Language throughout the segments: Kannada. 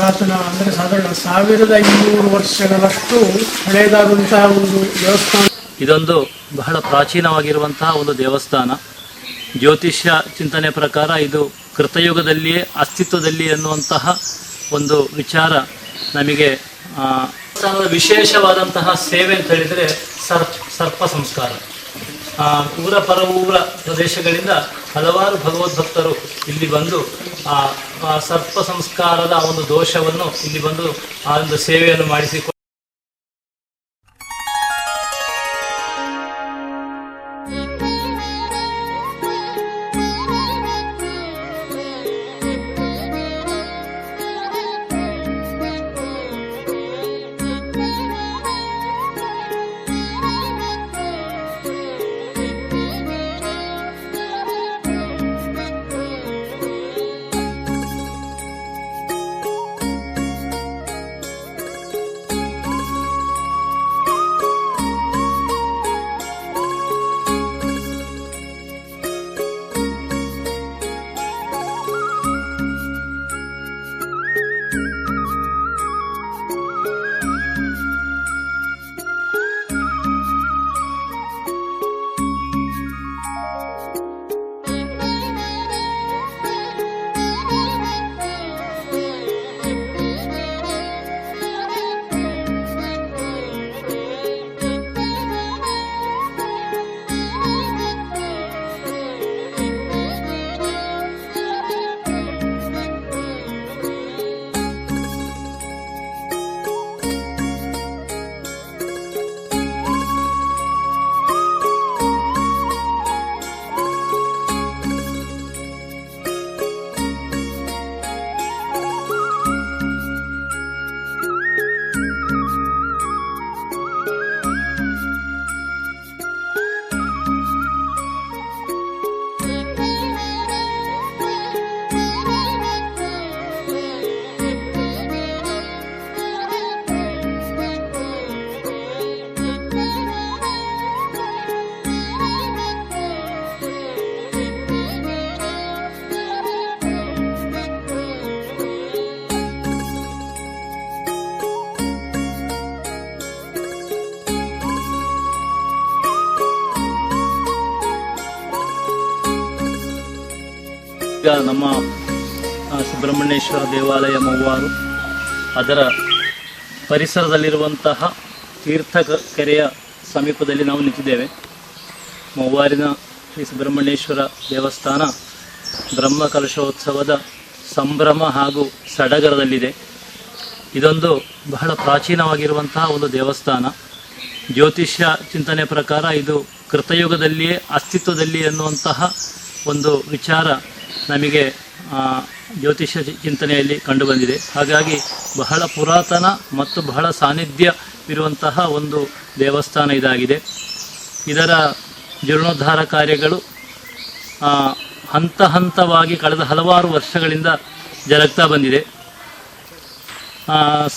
ಪುರಾತನ, ಅಂದರೆ ಸಾಧಾರಣ ಸಾವಿರದ ಇನ್ನೂರು ವರ್ಷಗಳಷ್ಟು ಹಳೆಯದಾದಂತಹ ಒಂದು ದೇವಸ್ಥಾನ. ಇದೊಂದು ಬಹಳ ಪ್ರಾಚೀನವಾಗಿರುವಂತಹ ಒಂದು ದೇವಸ್ಥಾನ. ಜ್ಯೋತಿಷ್ಯ ಚಿಂತನೆ ಪ್ರಕಾರ ಇದು ಕೃತಯುಗದಲ್ಲಿಯೇ ಅಸ್ತಿತ್ವದಲ್ಲಿ ಎನ್ನುವಂತಹ ಒಂದು ವಿಚಾರ ನಮಗೆ ವಿಶೇಷವಾದಂತಹ ಸೇವೆ ಅಂತ ಹೇಳಿದರೆ ಸರ್ಪ ಸರ್ಪ ಸಂಸ್ಕಾರ. ಊರ ಪರ ಊರ ಪ್ರದೇಶಗಳಿಂದ ಹಲವಾರು ಭಗವದ್ಭಕ್ತರು ಇಲ್ಲಿ ಬಂದು ಆ ಆ ಸರ್ಪ ಸಂಸ್ಕಾರದ ಒಂದು ದೋಷವನ್ನು ಇಲ್ಲಿ ಬಂದು ಆ ಒಂದು ಸೇವೆಯನ್ನು ಮಾಡಿಸಿ ನಮ್ಮ ಸುಬ್ರಹ್ಮಣ್ಯೇಶ್ವರ ದೇವಾಲಯ ಮೂವಾರು ಅದರ ಪರಿಸರದಲ್ಲಿರುವಂತಹ ತೀರ್ಥ ಕೆರೆಯ ಸಮೀಪದಲ್ಲಿ ನಾವು ನಿಂತಿದ್ದೇವೆ. ಮವ್ವಾರಿನ ಶ್ರೀ ಸುಬ್ರಹ್ಮಣ್ಯೇಶ್ವರ ದೇವಸ್ಥಾನ ಬ್ರಹ್ಮ ಕಲಶೋತ್ಸವದ ಸಂಭ್ರಮ ಹಾಗೂ ಸಡಗರದಲ್ಲಿದೆ. ಇದೊಂದು ಬಹಳ ಪ್ರಾಚೀನವಾಗಿರುವಂತಹ ಒಂದು ದೇವಸ್ಥಾನ. ಜ್ಯೋತಿಷ್ಯ ಚಿಂತನೆ ಪ್ರಕಾರ ಇದು ಕೃತಯುಗದಲ್ಲಿಯೇ ಅಸ್ತಿತ್ವದಲ್ಲಿ ಎನ್ನುವಂತಹ ಒಂದು ವಿಚಾರ ನಮಗೆ ಜ್ಯೋತಿಷ್ಯ ಚಿಂತನೆಯಲ್ಲಿ ಕಂಡುಬಂದಿದೆ. ಹಾಗಾಗಿ ಬಹಳ ಪುರಾತನ ಮತ್ತು ಬಹಳ ಸಾನ್ನಿಧ್ಯವಿರುವಂತಹ ಒಂದು ದೇವಸ್ಥಾನ ಇದಾಗಿದೆ. ಇದರ ಜೀರ್ಣೋದ್ಧಾರ ಕಾರ್ಯಗಳು ಹಂತ ಹಂತವಾಗಿ ಕಳೆದ ಹಲವಾರು ವರ್ಷಗಳಿಂದ ಜರುಗ್ತಾ ಬಂದಿದೆ.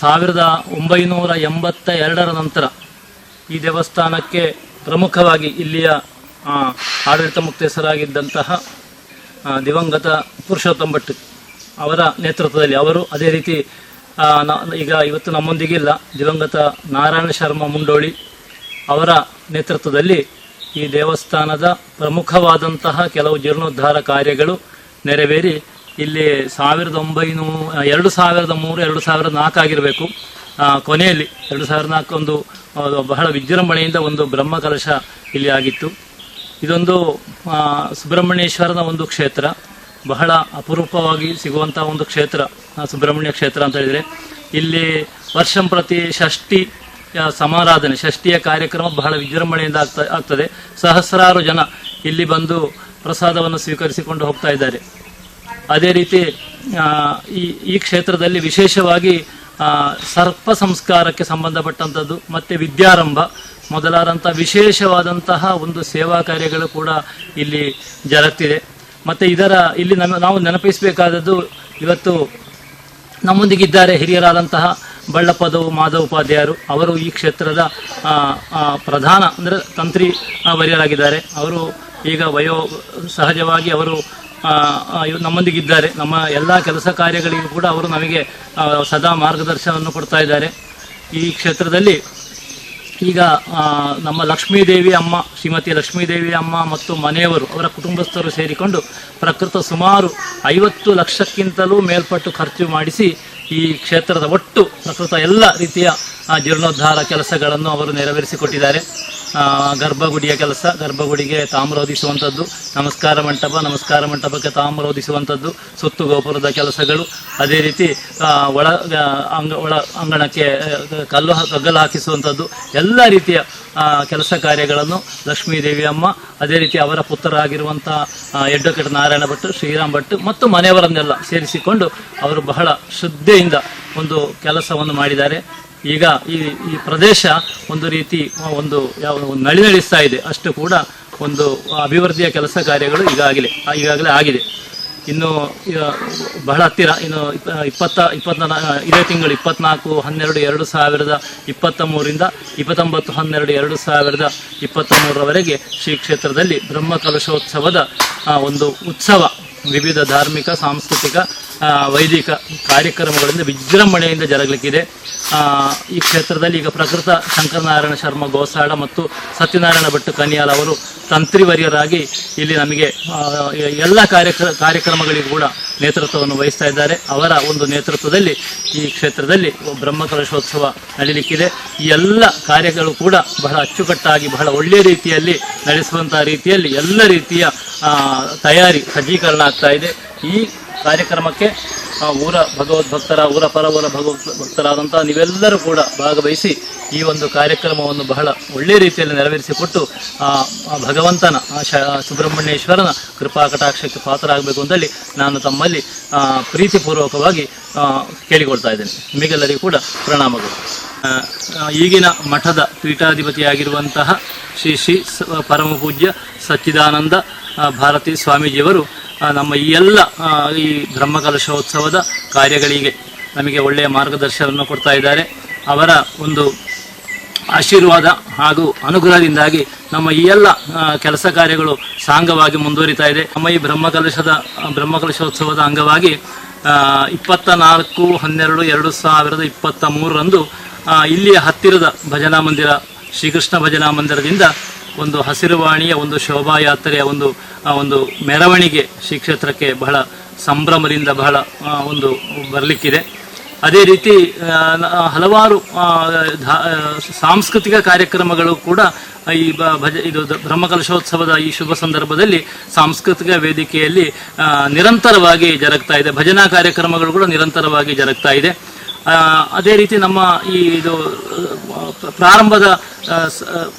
ಸಾವಿರದ ಒಂಬೈನೂರ ಎಂಬತ್ತ ಎರಡರ ನಂತರ ಈ ದೇವಸ್ಥಾನಕ್ಕೆ ಪ್ರಮುಖವಾಗಿ ಇಲ್ಲಿಯ ಆಡಳಿತ ಮುಕ್ತೇಸರಾಗಿದ್ದಂತಹ ದಿವಂಗತ ಪುರುಷೋತ್ತಮ್ ಭಟ್ ಅವರ ನೇತೃತ್ವದಲ್ಲಿ ಅವರು ಅದೇ ರೀತಿ ಈಗ ಇವತ್ತು ನಮ್ಮೊಂದಿಗಿಲ್ಲ ದಿವಂಗತ ನಾರಾಯಣ ಶರ್ಮಾ ಮುಂಡೋಳಿ ಅವರ ನೇತೃತ್ವದಲ್ಲಿ ಈ ದೇವಸ್ಥಾನದ ಪ್ರಮುಖವಾದಂತಹ ಕೆಲವು ಜೀರ್ಣೋದ್ಧಾರ ಕಾರ್ಯಗಳು ನೆರವೇರಿ ಇಲ್ಲಿ ಸಾವಿರದ ಒಂಬೈನೂ, ಎರಡು ಸಾವಿರದ ಮೂರು, ಎರಡು ಸಾವಿರದ ನಾಲ್ಕು ಆಗಿರಬೇಕು. ಕೊನೆಯಲ್ಲಿ ಎರಡು ಸಾವಿರದ ನಾಲ್ಕು ಒಂದು ಬಹಳ ವಿಜೃಂಭಣೆಯಿಂದ ಒಂದು ಬ್ರಹ್ಮ ಕಲಶ ಇಲ್ಲಿ ಆಗಿತ್ತು. ಇದೊಂದು ಸುಬ್ರಹ್ಮಣ್ಯೇಶ್ವರನ ಒಂದು ಕ್ಷೇತ್ರ. ಬಹಳ ಅಪರೂಪವಾಗಿ ಸಿಗುವಂತಹ ಒಂದು ಕ್ಷೇತ್ರ ಸುಬ್ರಹ್ಮಣ್ಯ ಕ್ಷೇತ್ರ ಅಂತ ಹೇಳಿದರೆ. ಇಲ್ಲಿ ವರ್ಷಂ ಪ್ರತಿ ಷಷ್ಠಿ ಸಮಾರಾಧನೆ, ಷಷ್ಠಿಯ ಕಾರ್ಯಕ್ರಮ ಬಹಳ ವಿಜೃಂಭಣೆಯಿಂದ ಆಗ್ತಾ, ಆಗ್ತದೆ. ಸಹಸ್ರಾರು ಜನ ಇಲ್ಲಿ ಬಂದು ಪ್ರಸಾದವನ್ನು ಸ್ವೀಕರಿಸಿಕೊಂಡು ಹೋಗ್ತಾ ಇದ್ದಾರೆ. ಅದೇ ರೀತಿ ಈ ಈ ಕ್ಷೇತ್ರದಲ್ಲಿ ವಿಶೇಷವಾಗಿ ಸರ್ಪ ಸಂಸ್ಕಾರಕ್ಕೆ ಸಂಬಂಧಪಟ್ಟಂಥದ್ದು, ಮತ್ತು ವಿದ್ಯಾರಂಭ ಮೊದಲಾದಂಥ ವಿಶೇಷವಾದಂತಹ ಒಂದು ಸೇವಾ ಕಾರ್ಯಗಳು ಕೂಡ ಇಲ್ಲಿ ಜರುಗ್ತಿದೆ. ಮತ್ತು ಇದರ ಇಲ್ಲಿ ನಮ್ಮ ನಾವು ನೆನಪಿಸಬೇಕಾದದ್ದು ಇವತ್ತು ನಮ್ಮೊಂದಿಗಿದ್ದಾರೆ ಹಿರಿಯರಾದಂತಹ ಬಳ್ಳಪ್ಪದವು ಮಾಧವ ಉಪಾಧ್ಯಾಯರು. ಅವರು ಈ ಕ್ಷೇತ್ರದ ಪ್ರಧಾನ, ಅಂದರೆ ತಂತ್ರಿ ವರಿಯರಾಗಿದ್ದಾರೆ. ಅವರು ಈಗ ವಯೋ, ಸಹಜವಾಗಿ ಅವರು ನಮ್ಮೊಂದಿಗಿದ್ದಾರೆ. ನಮ್ಮ ಎಲ್ಲ ಕೆಲಸ ಕಾರ್ಯಗಳಿಗೂ ಕೂಡ ಅವರು ನಮಗೆ ಸದಾ ಮಾರ್ಗದರ್ಶನವನ್ನು ಕೊಡ್ತಾ ಇದ್ದಾರೆ. ಈ ಕ್ಷೇತ್ರದಲ್ಲಿ ಈಗ ನಮ್ಮ ಲಕ್ಷ್ಮೀದೇವಿ ಅಮ್ಮ, ಶ್ರೀಮತಿ ಲಕ್ಷ್ಮೀದೇವಿ ಅಮ್ಮ ಮತ್ತು ಮನೆಯವರು, ಅವರ ಕುಟುಂಬಸ್ಥರು ಸೇರಿಕೊಂಡು ಪ್ರಕೃತ ಸುಮಾರು ಐವತ್ತು ಲಕ್ಷಕ್ಕಿಂತಲೂ ಮೇಲ್ಪಟ್ಟು ಖರ್ಚು ಮಾಡಿಸಿ ಈ ಕ್ಷೇತ್ರದ ಒಟ್ಟು ಪ್ರಕೃತ ಎಲ್ಲ ರೀತಿಯ ಜೀರ್ಣೋದ್ಧಾರ ಕೆಲಸಗಳನ್ನು ಅವರು ನೆರವೇರಿಸಿಕೊಟ್ಟಿದ್ದಾರೆ. ಗರ್ಭಗುಡಿಯ ಕೆಲಸ, ಗರ್ಭಗುಡಿಗೆ ತಾಮ್ರ ಹೊದಿಸುವಂಥದ್ದು ನಮಸ್ಕಾರ ಮಂಟಪ, ನಮಸ್ಕಾರ ಮಂಟಪಕ್ಕೆ ತಾಮ್ರ ಹೊದಿಸುವಂಥದ್ದು ಸುತ್ತು ಗೋಪುರದ ಕೆಲಸಗಳು. ಅದೇ ರೀತಿ ಒಳ ಅಂಗ, ಒಳ ಅಂಗಣಕ್ಕೆ ಕಲ್ಲು ಕಗ್ಗಲು ಹಾಕಿಸುವಂಥದ್ದು, ಎಲ್ಲ ರೀತಿಯ ಕೆಲಸ ಕಾರ್ಯಗಳನ್ನು ಲಕ್ಷ್ಮೀದೇವಿ ಅಮ್ಮ, ಅದೇ ರೀತಿ ಅವರ ಪುತ್ರರಾಗಿರುವಂಥ ಎಡ್ವೊಕೇಟ್ ನಾರಾಯಣ ಭಟ್, ಶ್ರೀರಾಮ್ ಭಟ್ ಮತ್ತು ಮನೆಯವರನ್ನೆಲ್ಲ ಸೇರಿಸಿಕೊಂಡು ಅವರು ಬಹಳ ಶ್ರದ್ಧೆಯಿಂದ ಒಂದು ಕೆಲಸವನ್ನು ಮಾಡಿದ್ದಾರೆ. ಈಗ ಈ ಈ ಪ್ರದೇಶ ಒಂದು ರೀತಿ, ಒಂದು ಯಾವ, ಒಂದು ನಳಿನಳಿಸ್ತಾ ಇದೆ. ಅಷ್ಟು ಕೂಡ ಒಂದು ಅಭಿವೃದ್ಧಿಯ ಕೆಲಸ ಕಾರ್ಯಗಳು ಈಗಾಗಲೇ ಈಗಾಗಲೇ ಆಗಿದೆ. ಇನ್ನು ಬಹಳ ಹತ್ತಿರ, ಇನ್ನು ಇಪ್ಪ- ಇಪ್ಪತ್ತ ಇಪ್ಪತ್ತ ಇದೇ ತಿಂಗಳು ಇಪ್ಪತ್ನಾಲ್ಕು, ಹನ್ನೆರಡು, ಎರಡು ಸಾವಿರದ ಇಪ್ಪತ್ತ ಮೂರಿಂದ ಇಪ್ಪತ್ತೊಂಬತ್ತು, ಹನ್ನೆರಡು, ಎರಡು ಸಾವಿರದ ಇಪ್ಪತ್ತ ಮೂರರವರೆಗೆ ಶ್ರೀ ಕ್ಷೇತ್ರದಲ್ಲಿ ಬ್ರಹ್ಮ ಕಲಶೋತ್ಸವದ ಒಂದು ಉತ್ಸವ. ವಿವಿಧ ಧಾರ್ಮಿಕ, ಸಾಂಸ್ಕೃತಿಕ ವೈದಿಕ ಕಾರ್ಯಕ್ರಮಗಳಿಂದ ವಿಜೃಂಭಣೆಯಿಂದ ಜರಗಲಿಕ್ಕಿದೆ. ಈ ಕ್ಷೇತ್ರದಲ್ಲಿ ಈಗ ಪ್ರಕೃತ ಶಂಕರನಾರಾಯಣ ಶರ್ಮ ಗೋಸಾಳ ಮತ್ತು ಸತ್ಯನಾರಾಯಣ ಭಟ್ ಕನಿಯಾಲ್ ಅವರು ತಂತ್ರಿವರ್ಯರಾಗಿ ಇಲ್ಲಿ ನಮಗೆ ಎಲ್ಲ ಕಾರ್ಯಕ್ರ, ಕಾರ್ಯಕ್ರಮಗಳಿಗೂ ಕೂಡ ನೇತೃತ್ವವನ್ನು ವಹಿಸ್ತಾ ಇದ್ದಾರೆ. ಅವರ ಒಂದು ನೇತೃತ್ವದಲ್ಲಿ ಈ ಕ್ಷೇತ್ರದಲ್ಲಿ ಬ್ರಹ್ಮ ಕಲಶೋತ್ಸವ ನಡೀಲಿಕ್ಕಿದೆ. ಈ ಎಲ್ಲ ಕಾರ್ಯಗಳು ಕೂಡ ಬಹಳ ಅಚ್ಚುಕಟ್ಟಾಗಿ, ಬಹಳ ಒಳ್ಳೆಯ ರೀತಿಯಲ್ಲಿ ನಡೆಸುವಂತಹ ರೀತಿಯಲ್ಲಿ ಎಲ್ಲ ರೀತಿಯ ತಯಾರಿ ಸಜ್ಜೀಕರಣ ಆಗ್ತಾ ಇದೆ. ಈ ಕಾರ್ಯಕ್ರಮಕ್ಕೆ ಆ, ಊರ ಭಗವದ್ಭಕ್ತರ ಊರ ಪರ ಊರ ಭಗವದ್ ಭಕ್ತರಾದಂಥ ನೀವೆಲ್ಲರೂ ಕೂಡ ಭಾಗವಹಿಸಿ ಈ ಒಂದು ಕಾರ್ಯಕ್ರಮವನ್ನು ಬಹಳ ಒಳ್ಳೆಯ ರೀತಿಯಲ್ಲಿ ನೆರವೇರಿಸಿಕೊಟ್ಟು ಆ ಭಗವಂತನ ಆ ಶ ಸುಬ್ರಹ್ಮಣ್ಯೇಶ್ವರನ ಕೃಪಾ ಕಟಾಕ್ಷಕ್ಕೆ ಪಾತ್ರರಾಗಬೇಕು ಅಂತೇಳಿ ನಾನು ತಮ್ಮಲ್ಲಿ ಪ್ರೀತಿಪೂರ್ವಕವಾಗಿ ಕೇಳಿಕೊಳ್ತಾ ಇದ್ದೇನೆ. ನಿಮಗೆಲ್ಲರಿಗೂ ಕೂಡ ಪ್ರಣಾಮಗಳು. ಈಗಿನ ಮಠದ ಪೀಠಾಧಿಪತಿಯಾಗಿರುವಂತಹ ಶ್ರೀ ಶ್ರೀ ಪರಮಪೂಜ್ಯ ಪರಮ ಪೂಜ್ಯ ಸಚ್ಚಿದಾನಂದ ಭಾರತಿ ಸ್ವಾಮೀಜಿಯವರು ನಮ್ಮ ಎಲ್ಲ ಈ ಬ್ರಹ್ಮಕಲಶೋತ್ಸವದ ಕಾರ್ಯಗಳಿಗೆ ನಮಗೆ ಒಳ್ಳೆಯ ಮಾರ್ಗದರ್ಶನವನ್ನು ಕೊಡ್ತಾ ಇದ್ದಾರೆ. ಅವರ ಒಂದು ಆಶೀರ್ವಾದ ಹಾಗೂ ಅನುಗ್ರಹದಿಂದಾಗಿ ನಮ್ಮ ಈ ಎಲ್ಲ ಕೆಲಸ ಕಾರ್ಯಗಳು ಸಾಂಗವಾಗಿ ಮುಂದುವರಿತಾ ಇದೆ. ನಮ್ಮ ಈ ಬ್ರಹ್ಮಕಲಶದ ಬ್ರಹ್ಮಕಲಶೋತ್ಸವದ ಅಂಗವಾಗಿ ಇಪ್ಪತ್ತ ನಾಲ್ಕು ಹನ್ನೆರಡು, ಎರಡು ಸಾವಿರದ ಇಪ್ಪತ್ತ ಮೂರರಂದು ಇಲ್ಲಿಯ ಹತ್ತಿರದ ಭಜನಾ ಮಂದಿರ, ಶ್ರೀಕೃಷ್ಣ ಭಜನಾ ಮಂದಿರದಿಂದ ಒಂದು ಹಸಿರುವಾಣಿಯ ಒಂದು ಶೋಭಾಯಾತ್ರೆಯ ಒಂದು ಒಂದು ಮೆರವಣಿಗೆ ಶ್ರೀ ಕ್ಷೇತ್ರಕ್ಕೆ ಬಹಳ ಸಂಭ್ರಮದಿಂದ ಬಹಳ ಒಂದು ಬರಲಿಕ್ಕಿದೆ. ಅದೇ ರೀತಿ ಹಲವಾರು ಸಾಂಸ್ಕೃತಿಕ ಕಾರ್ಯಕ್ರಮಗಳು ಕೂಡ ಈ ಭಜ, ಇದು ಬ್ರಹ್ಮಕಲಶೋತ್ಸವದ ಈ ಶುಭ ಸಂದರ್ಭದಲ್ಲಿ ಸಾಂಸ್ಕೃತಿಕ ವೇದಿಕೆಯಲ್ಲಿ ನಿರಂತರವಾಗಿ ಜರುಗ್ತಾ ಇದೆ. ಭಜನಾ ಕಾರ್ಯಕ್ರಮಗಳು ಕೂಡ ನಿರಂತರವಾಗಿ ಜರುಗ್ತಾ ಇದೆ. ಅದೇ ರೀತಿ ನಮ್ಮ ಈ ಇದು ಪ್ರಾರಂಭದ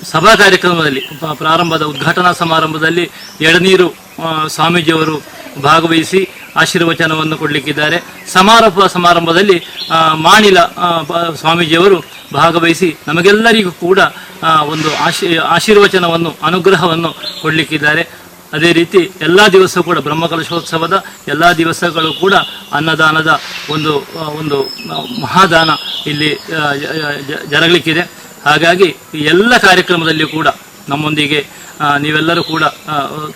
ಸಭಾ ಕಾರ್ಯಕ್ರಮದಲ್ಲಿ ಪ್ರಾರಂಭದ ಉದ್ಘಾಟನಾ ಸಮಾರಂಭದಲ್ಲಿ ಎಳನೀರು ಆ, ಸ್ವಾಮೀಜಿಯವರು ಭಾಗವಹಿಸಿ ಆಶೀರ್ವಚನವನ್ನು ಕೊಡಲಿಕ್ಕಿದ್ದಾರೆ. ಸಮಾರೋಪ ಸಮಾರಂಭದಲ್ಲಿ ಮಾಣಿಲ ಸ್ವಾಮೀಜಿಯವರು ಭಾಗವಹಿಸಿ ನಮಗೆಲ್ಲರಿಗೂ ಕೂಡ ಒಂದು ಆಶೀ ಆಶೀರ್ವಚನವನ್ನು ಅನುಗ್ರಹವನ್ನು ಕೊಡಲಿಕ್ಕಿದ್ದಾರೆ. ಅದೇ ರೀತಿ ಎಲ್ಲ ದಿವಸ ಕೂಡ ಬ್ರಹ್ಮಕಲಶೋತ್ಸವದ ಎಲ್ಲ ದಿವಸಗಳು ಕೂಡ ಅನ್ನದಾನದ ಒಂದು ಒಂದು ಮಹಾದಾನ ಇಲ್ಲಿ ಜರಗಲಿಕ್ಕಿದೆ ಹಾಗಾಗಿ ಎಲ್ಲ ಕಾರ್ಯಕ್ರಮದಲ್ಲಿ ಕೂಡ ನಮ್ಮೊಂದಿಗೆ ನೀವೆಲ್ಲರೂ ಕೂಡ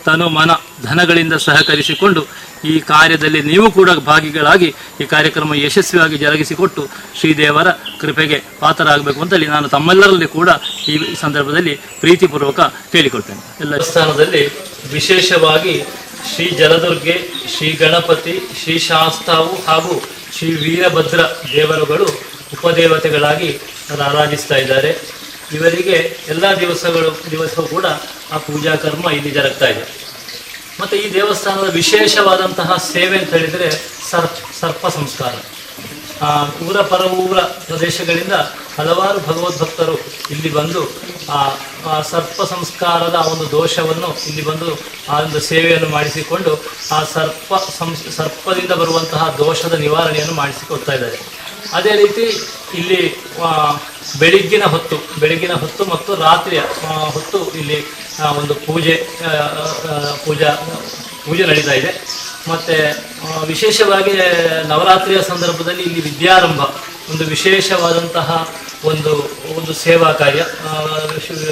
ತನು ಮನ ಧನಗಳಿಂದ ಸಹಕರಿಸಿಕೊಂಡು ಈ ಕಾರ್ಯದಲ್ಲಿ ನೀವು ಕೂಡ ಭಾಗಿಗಳಾಗಿ ಈ ಕಾರ್ಯಕ್ರಮ ಯಶಸ್ವಿಯಾಗಿ ಜರುಗಿಸಿಕೊಟ್ಟು ಶ್ರೀದೇವರ ಕೃಪೆಗೆ ಪಾತ್ರರಾಗಬೇಕು ಅಂತೇಳಿ ನಾನು ತಮ್ಮೆಲ್ಲರಲ್ಲಿ ಕೂಡ ಈ ಸಂದರ್ಭದಲ್ಲಿ ಪ್ರೀತಿಪೂರ್ವಕ ಕೇಳಿಕೊಳ್ತೇನೆ. ಎಲ್ಲ ಸ್ಥಾನದಲ್ಲಿ ವಿಶೇಷವಾಗಿ ಶ್ರೀ ಜಲದುರ್ಗೆ, ಶ್ರೀ ಗಣಪತಿ, ಶ್ರೀ ಶಾಸ್ತಾವು ಹಾಗೂ ಶ್ರೀ ವೀರಭದ್ರ ದೇವರುಗಳು ಉಪದೇವತೆಗಳಾಗಿ ಆರಾಧಿಸ್ತಾ ಇದ್ದಾರೆ. ಇವರಿಗೆ ಎಲ್ಲ ದಿವಸಗಳು, ದಿವಸವೂ ಕೂಡ ಆ ಪೂಜಾ ಕರ್ಮ ಇಲ್ಲಿ ಜರುಗ್ತಾ ಇದೆ. ಮತ್ತು ಈ ದೇವಸ್ಥಾನದ ವಿಶೇಷವಾದಂತಹ ಸೇವೆ ಅಂತ ಹೇಳಿದರೆ ಸರ್ಪ ಸರ್ಪ ಸಂಸ್ಕಾರ. ಊರ ಪರ ಊರ ಪ್ರದೇಶಗಳಿಂದ ಹಲವಾರು ಭಗವದ್ಭಕ್ತರು ಇಲ್ಲಿ ಬಂದು ಆ ಸರ್ಪ ಸಂಸ್ಕಾರದ ಒಂದು ದೋಷವನ್ನು ಇಲ್ಲಿ ಬಂದು ಆ ಒಂದು ಸೇವೆಯನ್ನು ಮಾಡಿಸಿಕೊಂಡು ಆ ಸರ್ಪ ಸಂಸ್ ಸರ್ಪದಿಂದ ಬರುವಂತಹ ದೋಷದ ನಿವಾರಣೆಯನ್ನು ಮಾಡಿಸಿಕೊಡ್ತಾ ಇದ್ದಾರೆ. ಅದೇ ರೀತಿ ಇಲ್ಲಿ ಬೆಳಿಗ್ಗಿನ ಹೊತ್ತು, ಬೆಳಗ್ಗಿನ ಹೊತ್ತು ಮತ್ತು ರಾತ್ರಿಯ ಹೊತ್ತು ಇಲ್ಲಿ ಒಂದು ಪೂಜೆ ಪೂಜಾ, ಪೂಜೆ ನಡೀತಾ ಇದೆ. ಮತ್ತು ವಿಶೇಷವಾಗಿ ನವರಾತ್ರಿಯ ಸಂದರ್ಭದಲ್ಲಿ ಇಲ್ಲಿ ವಿದ್ಯಾರಂಭ, ಒಂದು ವಿಶೇಷವಾದಂತಹ ಒಂದು ಒಂದು ಸೇವಾ ಕಾರ್ಯ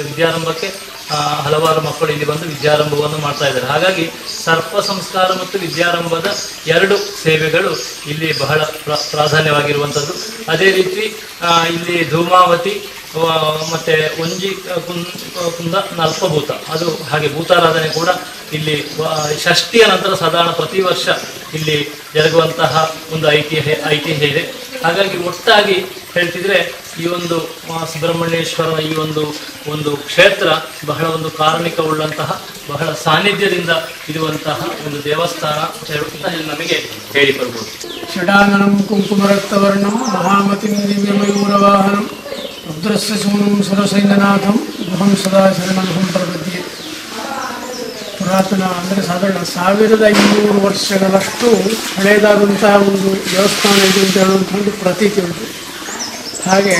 ವಿದ್ಯಾರಂಭಕ್ಕೆ ಹಲವಾರು ಮಕ್ಕಳು ಇಲ್ಲಿ ಬಂದು ವಿದ್ಯಾರಂಭವನ್ನು ಮಾಡ್ತಾ ಇದ್ದಾರೆ. ಹಾಗಾಗಿ ಸರ್ಪ ಸಂಸ್ಕಾರ ಮತ್ತು ವಿದ್ಯಾರಂಭದ ಎರಡು ಸೇವೆಗಳು ಇಲ್ಲಿ ಬಹಳ ಪ್ರ- ಪ್ರಾಧಾನ್ಯವಾಗಿರುವಂಥದ್ದು. ಅದೇ ರೀತಿ ಇಲ್ಲಿ ಧೂಮಾವತಿ ಮತ್ತು ಒಂಜಿ ಕುಂದ ನಲ್ಪಭೂತ ಅದು ಹಾಗೆ ಭೂತಾರಾಧನೆ ಕೂಡ ಇಲ್ಲಿ ಷಷ್ಠಿಯ ನಂತರ ಸಾಧಾರಣ ಪ್ರತಿ ವರ್ಷ ಇಲ್ಲಿ ಜರುಗುವಂತಹ ಒಂದು ಐತಿಹ್ಯ ಐತಿಹ್ಯ ಇದೆ. ಹಾಗಾಗಿ ಒಟ್ಟಾಗಿ ಹೇಳ್ತಿದ್ರೆ ಈ ಒಂದು ಸುಬ್ರಹ್ಮಣ್ಯೇಶ್ವರ ಈ ಒಂದು ಒಂದು ಕ್ಷೇತ್ರ ಬಹಳ ಒಂದು ಕಾರ್ಮಿಕ ಉಳ್ಳಂತಹ ಬಹಳ ಸಾನ್ನಿಧ್ಯದಿಂದ ಇರುವಂತಹ ಒಂದು ದೇವಸ್ಥಾನ ನಮಗೆ ಹೇಳಿಕೊಳ್ಬೋದು ಷಡಾನನಂ ಕುಂಕುಮರಕ್ತವರ್ಣಂ ಮಹಾಮತಿಂ ದಿವ್ಯಮಯೂರವಾಹನಂ ರುದ್ರಸ್ಯ ಸೂನಂ ಸುರಸೈನ್ಯನಾಥಂ ಅಹಂ ಸದಾ ಶರಣಂ ಪುರಾತನ ಅಂದರೆ ಸಾಧಾರಣ ಸಾವಿರದ ಐನೂರು ವರ್ಷಗಳಷ್ಟು ಹಳೆಯದಾದಂತಹ ಒಂದು ದೇವಸ್ಥಾನ ಇದೆ ಅಂತ ಹೇಳುವಂಥ ಒಂದು ಪ್ರತೀತಿ ಉಂಟು. ಹಾಗೆ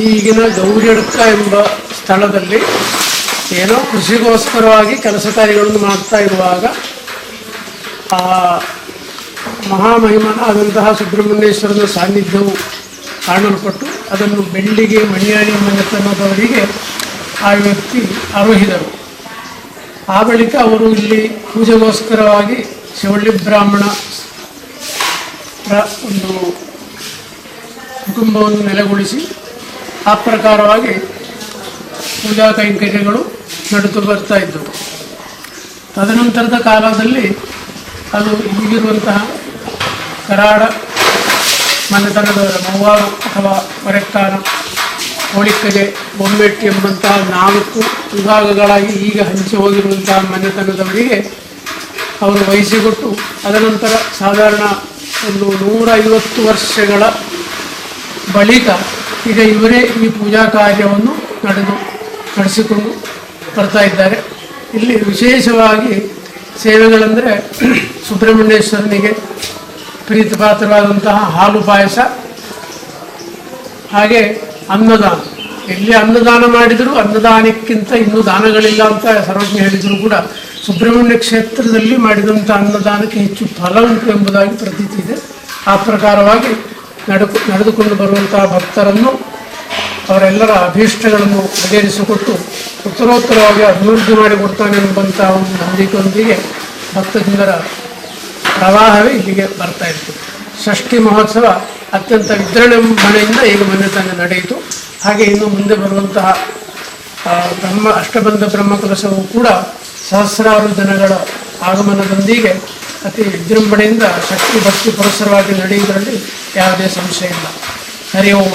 ಈಗಿನ ಗೌರಿಡ್ಕ ಎಂಬ ಸ್ಥಳದಲ್ಲಿ ಏನೋ ಕೃಷಿಗೋಸ್ಕರವಾಗಿ ಕೆಲಸ ಕಾರ್ಯಗಳನ್ನು ಮಾಡ್ತಾ ಇರುವಾಗ ಆ ಮಹಾಮಹಿಮನಾದಂತಹ ಸುಬ್ರಹ್ಮಣ್ಯೇಶ್ವರನ ಸಾನ್ನಿಧ್ಯವು ಕಾಣಲ್ಪಟ್ಟು ಅದನ್ನು ಬೆಳ್ಳಿಗೆ ಮಣಿಯಾಣಿ ಮನೆತನದವರಿಗೆ ಆ ವ್ಯಕ್ತಿ ಆರೋಹಿದರು. ಆ ಬಳಿಕ ಅವರು ಇಲ್ಲಿ ಪೂಜೆಗೋಸ್ಕರವಾಗಿ ಶಿವಳ್ಳಿ ಬ್ರಾಹ್ಮಣ ಒಂದು ಕುಟುಂಬವನ್ನು ನೆಲೆಗೊಳಿಸಿ ಆ ಪ್ರಕಾರವಾಗಿ ಪೂಜಾ ಕೈಂಕರ್ಯಗಳು ನಡೆದು ಬರ್ತಾ ಇದ್ದವು. ತದನಂತರದ ಕಾಲದಲ್ಲಿ ಅದು ಈಗಿರುವಂತಹ ಕರಾಡ ಮನೆತನದ ಮೌವಾರು ಅಥವಾ ಪರೆಕ್ಕಾನ ಹೋಳಿಕೆಗೆ, ಬೊಂಬೆಟ್ಟಿ ಎಂಬಂತಹ ನಾಲ್ಕು ವಿಭಾಗಗಳಾಗಿ ಈಗ ಹಂಚಿ ಹೋಗಿರುವಂತಹ ಮನೆತನದವರಿಗೆ ಅವರು ವಹಿಸಿಕೊಟ್ಟು, ಅದನಂತರ ಸಾಧಾರಣ ಒಂದು ನೂರ ಐವತ್ತು ವರ್ಷಗಳ ಬಳಿಕ ಈಗ ಇವರೇ ಈ ಪೂಜಾ ಕಾರ್ಯವನ್ನು ನಡೆದು, ನಡೆಸಿಕೊಂಡು ಬರ್ತಾ ಇದ್ದಾರೆ. ಇಲ್ಲಿ ವಿಶೇಷವಾಗಿ ಸೇವೆಗಳೆಂದರೆ ಸುಬ್ರಹ್ಮಣ್ಯೇಶ್ವರನಿಗೆ ಪ್ರೀತಿಪಾತ್ರವಾದಂತಹ ಹಾಲು ಪಾಯಸ, ಹಾಗೆ ಅನ್ನದಾನ. ಎಲ್ಲಿ ಅನ್ನದಾನ ಮಾಡಿದರೂ ಅನ್ನದಾನಕ್ಕಿಂತ ಇನ್ನೂ ದಾನಗಳಿಲ್ಲ ಅಂತ ಸರ್ವಜ್ಞ ಹೇಳಿದರೂ ಕೂಡ ಸುಬ್ರಹ್ಮಣ್ಯ ಕ್ಷೇತ್ರದಲ್ಲಿ ಮಾಡಿದಂಥ ಅನ್ನದಾನಕ್ಕೆ ಹೆಚ್ಚು ಫಲ ಉಂಟು ಎಂಬುದಾಗಿ ಪ್ರತೀತಿ ಇದೆ. ಆ ಪ್ರಕಾರವಾಗಿ ನಡೆದು ನಡೆದುಕೊಂಡು ಬರುವಂತಹ ಭಕ್ತರನ್ನು ಅವರೆಲ್ಲರ ಅಭೀಷ್ಟಗಳನ್ನು ಬಗೆಹರಿಸಿಕೊಟ್ಟು ಉತ್ತರೋತ್ತರವಾಗಿ ಅಭಿವೃದ್ಧಿ ಮಾಡಿಕೊಡ್ತಾನೆ ಎಂಬಂತಹ ಒಂದು ನಂಬಿಕೆಯೊಂದಿಗೆ ಭಕ್ತಜನರ ಪ್ರವಾಹವೇ ಇಲ್ಲಿಗೆ ಬರ್ತಾ ಇತ್ತು. ಷಷ್ಠಿ ಮಹೋತ್ಸವ ಅತ್ಯಂತ ವಿಜೃಂಭಣೆಯಿಂದ ಈಗ ಮೊನ್ನೆ ತಾನೆ ನಡೆಯಿತು. ಹಾಗೆ ಇನ್ನು ಮುಂದೆ ಬರುವಂತಹ ಬ್ರಹ್ಮ ಅಷ್ಟಬಂಧ ಬ್ರಹ್ಮಕಲಸವೂ ಕೂಡ ಸಹಸ್ರಾರು ಜನಗಳ ಆಗಮನದೊಂದಿಗೆ ಅತಿ ವಿಜೃಂಭಣೆಯಿಂದ ಶಕ್ತಿ ಭಕ್ತಿ ಪುರಸ್ಸರವಾಗಿ ನಡೆಯುವುದರಲ್ಲಿ ಯಾವುದೇ ಸಂಶಯ ಇಲ್ಲ. ಹರಿ ಓಂ